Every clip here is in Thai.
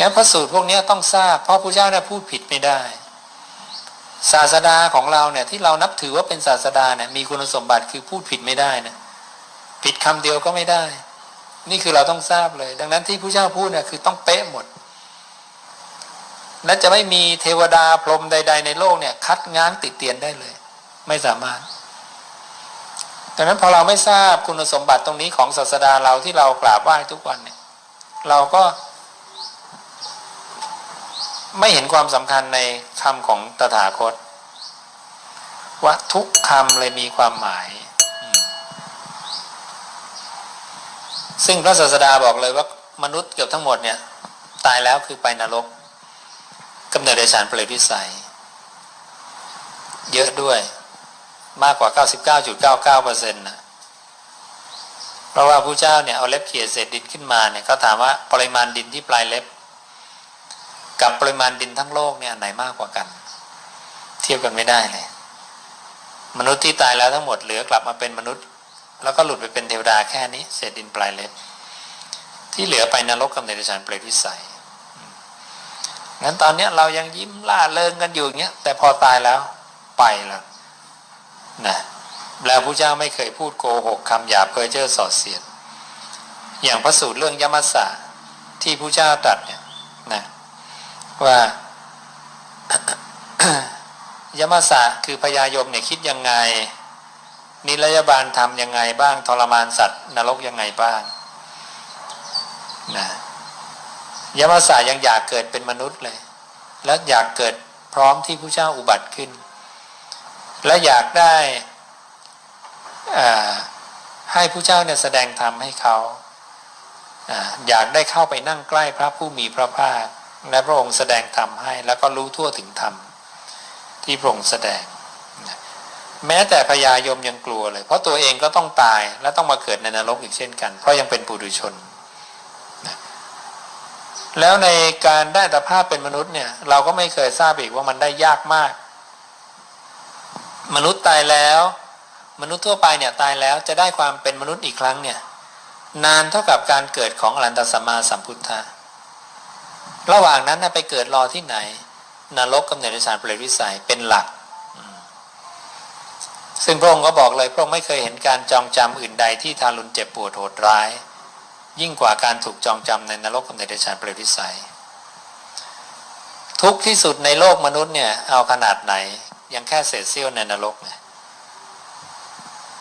งั้นพระสูตรพวกนี้ต้องทราบ เพราะพระเจ้าเนี่ยพูดผิดไม่ได้ ศาสดาของเราเนี่ยที่เรานับถือว่าเป็นศาสดาเนี่ยมีคุณสมบัติคือพูดผิดไม่ได้นะผิดคำเดียวก็ไม่ได้ นี่คือเราต้องทราบเลย ดังนั้นที่พระเจ้าพูดเนี่ยคือต้องเป๊ะหมดและจะไม่มีเทวดาพรหมใด ๆ ในโลกเนี่ย คัดง้างติดเตียนได้เลย ไม่สามารถดังนั้นพอเราไม่ทราบคุณสมบัติตรงนี้ของศาสดาเราที่เรากราบไหว้ทุกวันเนี่ย เราก็ ไม่เห็นความสำคัญในคำของตถาคต ว่าทุกคำเลยมีความหมาย ซึ่งพระศาสดาบอกเลยว่ามนุษย์เกือบทั้งหมดเนี่ย ตายแล้วคือไปนรกกำเนิดในสารเปรตวิสัย เยอะด้วยมากกว่า 99.99%นะเพราะว่าผู้เจ้าเนี่ยเอาเล็บเขี่ยเศษดินขึ้นมาเนี่ยเขาถามว่าปริมาณดินที่ปลายเล็บ กับปริมาณดินทั้งโลกเนี่ยอันไหนมากกว่ากัน เทียบกันไม่ได้เลย มนุษย์ที่ตายแล้วทั้งหมดเหลือกลับมาเป็นมนุษย์ แล้วก็หลุดไปเป็นเทวดาแค่นี้ เศษดินปลายเล็บที่เหลือไปนรกกำเนิดในสารเปรตวิสัยงั้นตอนเนี้ยเรายังยิ้มล่าเริงกันอยู่เงี้ยแต่พอตายแล้วไปแล้วนะแล้วพระเจ้าไม่เคยพูดโกหกคำหยาบเพ้อเจ้อสอดเสียด อย่างพระสูตรเรื่องยมัสสะที่พระเจ้าตรัสเนี่ยนะ ว่ายมสะคือพญายมเนี่ยคิดยังไง นิรยาบาลทำยังไงบ้างทรมานสัตว์นรกยังไงบ้างนะยมสะยังอยากเกิดเป็นมนุษย์เลย และอยากเกิดพร้อมที่ผู้เจ้าอุบัติขึ้น และอยากได้ให้ผู้เจ้าเนี่ยแสดงธรรมให้เขาอ่าอยากได้เข้าไปนั่งใกล้พระผู้มีพระภาค และพระองค์แสดงธรรมให้ แล้วก็รู้ทั่วถึงธรรมที่พระองค์แสดง แม้แต่พญายมยังกลัวเลย เพราะตัวเองก็ต้องตายและต้องมาเกิดในนรกอีกเช่นกัน เพราะยังเป็นปุถุชน แล้วในการได้ตภาพเป็นมนุษย์เนี่ย เราก็ไม่เคยทราบอีกว่ามันได้ยากมาก มนุษย์ตายแล้ว มนุษย์ทั่วไปเนี่ยตายแล้วจะได้ความเป็นมนุษย์อีกครั้งเนี่ย นานเท่ากับการเกิดของอรันตสัมมาสัมพุทธะ ระหว่างนั้นนะไปเกิดรอที่ไหน นรกกำเนิดในสารเปรตวิสัยเป็นหลัก ซึ่งพระองค์ก็บอกเลย พระองค์ไม่เคยเห็นการจองจำอื่นใดที่ทารุณเจ็บปวดโหดร้าย ยิ่งกว่าการถูกจองจำในนรกกำเนิดในสารเปรตวิสัย ทุกที่สุดในโลกมนุษย์เนี่ยเอาขนาดไหน ยังแค่เศษเสี้ยวในนรกเนี่ย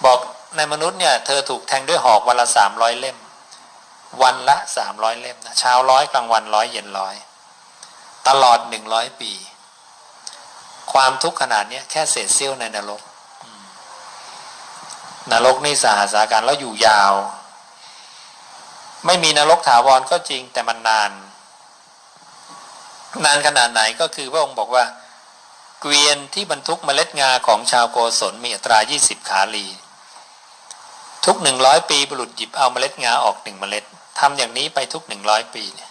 บอกในมนุษย์เนี่ยเธอถูกแทงด้วยหอกวันละสามร้อยเล่ม วันละสามร้อยเล่มนะเช้าร้อยกลางวันร้อยเย็นร้อยตลอดหนึ่งร้อยปี ความทุกข์ขนาดนี้แค่เศษเสี้ยวในนรกนรกนี่สาหัสาการแล้วอยู่ยาว ไม่มีนรกถาวรก็จริงแต่มันนาน นานขนาดไหนก็คือพระองค์บอกว่า เกวียนที่บรรทุกเมล็ดงาของชาวโกศลมีอัตรา 20 ขาลี ทุก100ปีบุรุษหยิบเอาเมล็ดงาออกหนึ่งเมล็ด ทำอย่างนี้ไปทุก100ปีเนี่ย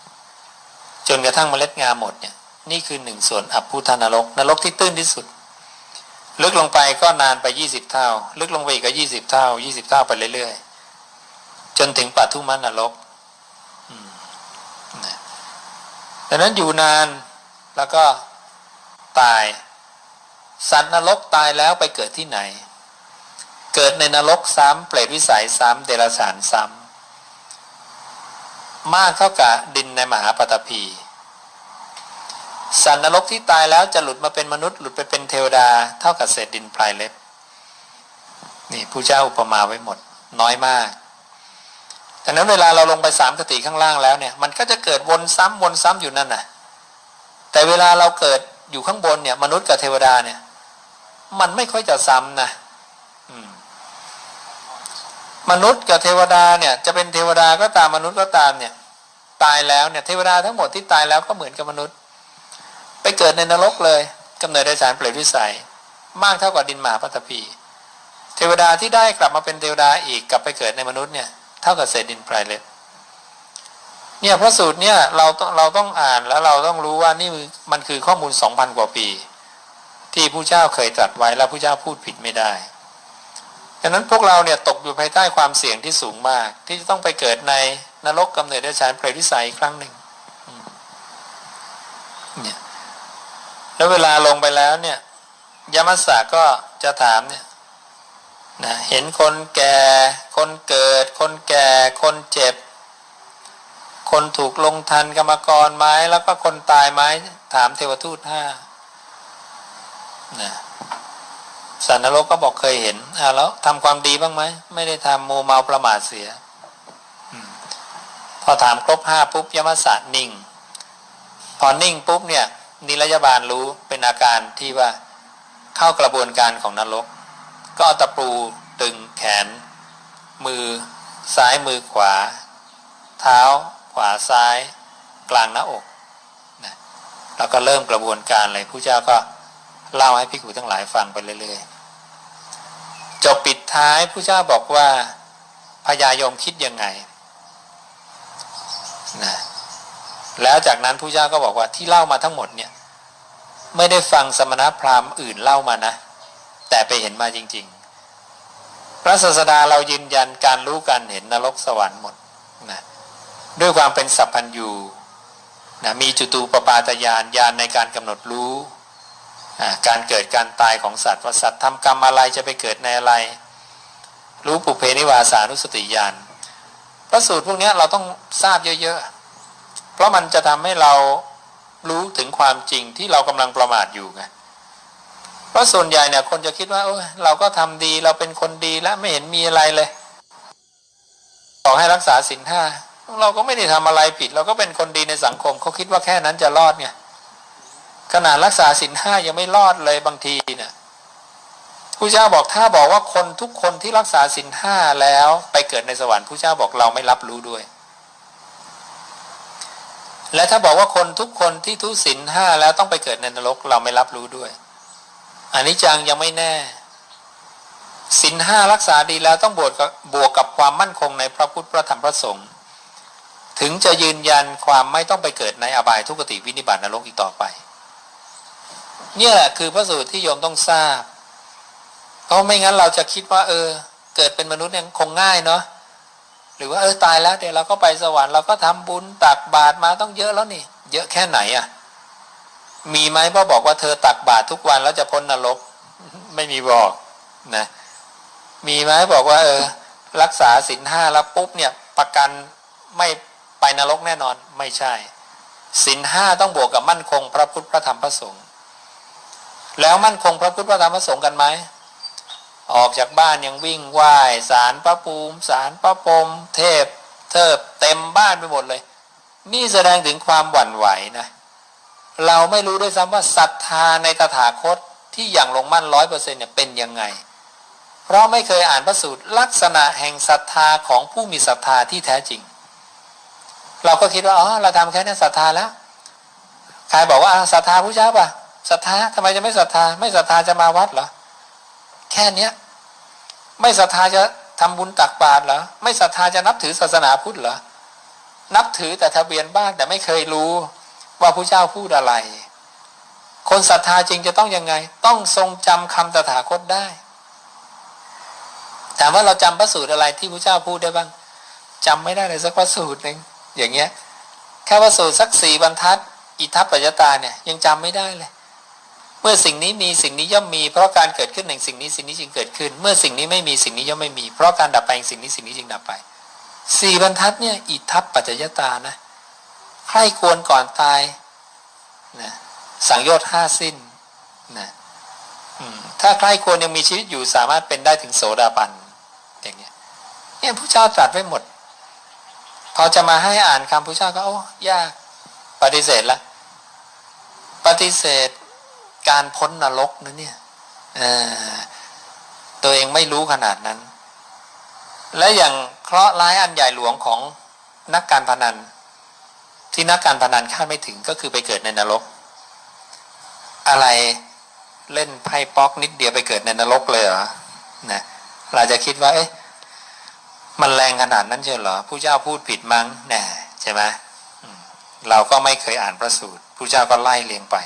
จนกระทั่งเมล็ดงาหมดเนี่ยนี่คือหนึ่งส่วนอับพุทธานรกนรกที่ตื้นที่สุด ลึกลงไปก็นานไป20เท่า ลึกลงไปอีกก็20เท่า20เท่าไปเรื่อยๆ จนถึงปัทุมานรกดังนั้นอยู่นานแล้วก็ตาย สัตว์นรกตายแล้วไปเกิดที่ไหน เกิดในนรกซ้ำเปรตวิสัยซ้ำเดรัจฉานซ้ำ มากเท่ากับดินในมหาปฐพีสัตว์นรกที่ตายแล้วจะหลุดมาเป็นมนุษย์ หลุดไปเป็นเทวดา เท่ากับเศษดินปลายเล็บ นี่ผู้เจ้าอุปมาไว้หมด น้อยมากดังนั้นเวลาเราลงไปสามคติข้างล่างแล้วเนี่ย มันก็จะเกิดวนซ้ำวนซ้ำอยู่นั่นน่ะ แต่เวลาเราเกิดอยู่ข้างบนเนี่ย มนุษย์กับเทวดาเนี่ย มันไม่ค่อยจะซ้ำนะ มนุษย์กับเทวดาเนี่ยจะเป็นเทวดาก็ตามมนุษย์ก็ตามเนี่ยตายแล้วเนี่ยเทวดาทั้งหมดที่ตายแล้วก็เหมือนกับมนุษย์ ไปเกิดในนรกเลยกำเนิดในสารเปรตวิสัย มากเท่ากับดินหมาพัตพีเทวดาที่ได้กลับมาเป็นเทวดาอีกกลับไปเกิดในมนุษย์เนี่ยเท่ากับเศษดินปลายเล็บเนี่ยพระสูตรเนี่ยเราต้องเราต้องอ่านแล้วเราต้องรู้ว่านี่มันคือข้อมูลสองพันกว่าปี ที่ผู้เจ้าเคยตรัสไว้แล้วผู้เจ้าพูดผิดไม่ได้ ดังนั้นพวกเราเนี่ยตกอยู่ภายใต้ความเสี่ยงที่สูงมาก ที่จะต้องไปเกิดในนรกกำเนิดในสารเปรตวิสัยอีกครั้งหนึ่งเนี่ยแล้วเวลาลงไปแล้วเนี่ยยมัสสะก็จะถามเนี่ยนะเห็นคนแก่ คนเกิด คนแก่ คนเจ็บ คนถูกลงทันกรรมกรไหมแล้วก็คนตายไหมถามเทวทูตห้านะ สันนรกก็บอกเคยเห็นอ่าแล้วทำความดีบ้างไหมไม่ได้ทำโมวเมาประมาทเสียอพอถามครบห้าปุ๊บยมัสสนิ่ง พอนิ่งปุ๊บเนี่ยนิรยาบาลรู้เป็นอาการที่ว่าเข้ากระบวนการของนรก ก็เอาตะปูตึงแขน มือซ้ายมือขวา เท้าขวาซ้าย กลางหน้าอกนะแล้วก็เริ่มกระบวนการเลยผู้เจ้าก็ เล่าให้พิกูทั้งหลายฟังไปเรื่อยๆจบปิดท้ายผู้เจ้าบอกว่าพญายมคิดยังไงนะแล้วจากนั้นผู้เจ้าก็บอกว่าที่เล่ามาทั้งหมดเนี่ย ไม่ได้ฟังสมณพราหมณ์อื่นเล่ามานะ แต่ไปเห็นมาจริง ๆ พระศาสดาเรายืนยันการรู้การเห็นนรกสวรรค์หมดนะด้วยความเป็นสัพพัญญูนะมีจุตูปปาตญาณญาณในการกำหนดรู้ การเกิดการตายของสัตว์ว่าสัตว์ทำกรรมอะไรจะไปเกิดในอะไร รู้ปุเพนิวาสานุสติญาณพระสูตรพวกนี้เราต้องทราบเยอะๆ เพราะมันจะทำให้เรารู้ถึงความจริงที่เรากำลังประมาทอยู่ไงเพราะส่วนใหญ่เนี่ยคนจะคิดว่าเออเราก็ทำดีเราเป็นคนดีแล้วไม่เห็นมีอะไรเลยบอกให้รักษาศีลห้าเราก็ไม่ได้ทำอะไรผิด เราก็เป็นคนดีในสังคมเขาคิดว่าแค่นั้นจะรอดไง ขนาดรักษาศีลห้ายังไม่รอดเลยบางทีเนี่ยผู้เจ้าบอกถ้าบอกว่าคนทุกคนที่รักษาศีลห้าแล้วไปเกิดในสวรรค์ผู้เจ้าบอกเราไม่รับรู้ด้วย และถ้าบอกว่าคนทุกคนที่ทุศีลห้าแล้วต้องไปเกิดในนรกเราไม่รับรู้ด้วยอันนี้จังยังไม่แน่ศีลห้ารักษาดีแล้วต้องบวกกับบวกกับความมั่นคงในพระพุทธพระธรรมพระสงฆ์ถึงจะยืนยันความไม่ต้องไปเกิดในอบายทุกติวินิบาตนรกอีกต่อไป เนี่ยแหละคือพระสูตรที่โยมต้องทราบ เพราะไม่งั้นเราจะคิดว่า เออ เกิดเป็นมนุษย์เนี่ยคงง่ายเนาะหรือว่าเออตายแล้วเดี๋ยวเราก็ไปสวรรค์เราก็ทำบุญตักบาตรมาต้องเยอะแล้วนี่ เยอะแค่ไหนอะ่ะ มีไหมพ่อบอกว่าเธอตักบาตรทุกวันแล้วจะพ้นนรก ไม่มีบอกนะมีไหมบอกว่า เออ รักษาศีลห้าแล้วปุ๊บเนี่ย ประกันไม่ไปนรกแน่นอนไม่ใช่ศีลห้าต้องบวกกับมั่นคง พระพุทธพระธรรมพระสงฆ์ แล้วมั่นคงพระพุทธพระธรรมพระสงฆ์กันไหมออกจากบ้านยังวิ่งไหว้สารพระภูมิสารพระพรมเทพ เทิบเต็มบ้านไปหมดเลย นี่แสดงถึงความหวั่นไหวนะเราไม่รู้ด้วยซ้ำว่าศรัทธาในตถาคตที่อย่างลงมั่นร้อยเปอร์เซ็นเนี่ยเป็นยังไง เพราะไม่เคยอ่านพระสูตรลักษณะแห่งศรัทธาของผู้มีศรัทธาที่แท้จริง เราก็คิดว่าอ๋อเราทำแค่นี้ศรัทธาแล้วใครบอกว่าศรัทธาผู้เจ้าป่ะ ศรัทธาทำไมจะไม่ศรัทธา ไม่ศรัทธาจะมาวัดเหรอแค่เนี้ย ไม่ศรัทธาจะทำบุญตักบาตรเหรอไม่ศรัทธาจะนับถือศาสนาพุทธเหรอนับถือแต่ทะเบียนบ้านแต่ไม่เคยรู้ว่าผู้เจ้าพูดอะไร คนศรัทธาจริงจะต้องยังไง ต้องทรงจำคำตถาคตได้ถามว่าเราจำพระสูตรอะไรที่พระเจ้าพูดได้บ้างจำไม่ได้เลยสักพระสูตรหนึ่งอย่างเงี้ยแค่พระสูตรสักสี่บรรทัด อิทัปปัจจตาเนี่ยยังจำไม่ได้เลย เมื่อสิ่งนี้มีสิ่งนี้ย่อมมี เพราะการเกิดขึ้นแห่งสิ่งนี้สิ่งนี้จึงเกิดขึ้น เมื่อสิ่งนี้ไม่มีสิ่งนี้ย่อมไม่มี เพราะการดับไปแห่งสิ่งนี้สิ่งนี้จึงดับไปสี่บรรทัดเนี่ยอิทัปปัจจยตานะใครควรก่อนตายนะสังโยชน์ห้าสิ้นนะถ้าใครควรยังมีชีวิตอยู่สามารถเป็นได้ถึงโสดาบันอย่างเงี้ยเนี่ยพระเจ้าตรัสไว้หมด พอจะมาให้อ่านคำพระเจ้าก็โอ้ยากปฏิเสธละ ปฏิเสธ การพ้นนรกนะเนี่ยตัวเองไม่รู้ขนาดนั้น และอย่างเคราะห์ร้ายอันใหญ่หลวงของนักการพนัน ที่นักการพนันคาดไม่ถึงก็คือไปเกิดในนรก อะไรเล่นไพ่ป๊อกนิดเดียวไปเกิดในนรกเลยเหรอนะเราจะคิดว่าเอ๊ะมันแรงขนาดนั้นเชียวเหรอผู้เจ้าพูดผิดมั้งแน่ใช่ไหมอืมเราก็ไม่เคยอ่านพระสูตรผู้เจ้าก็ไล่เลียงไป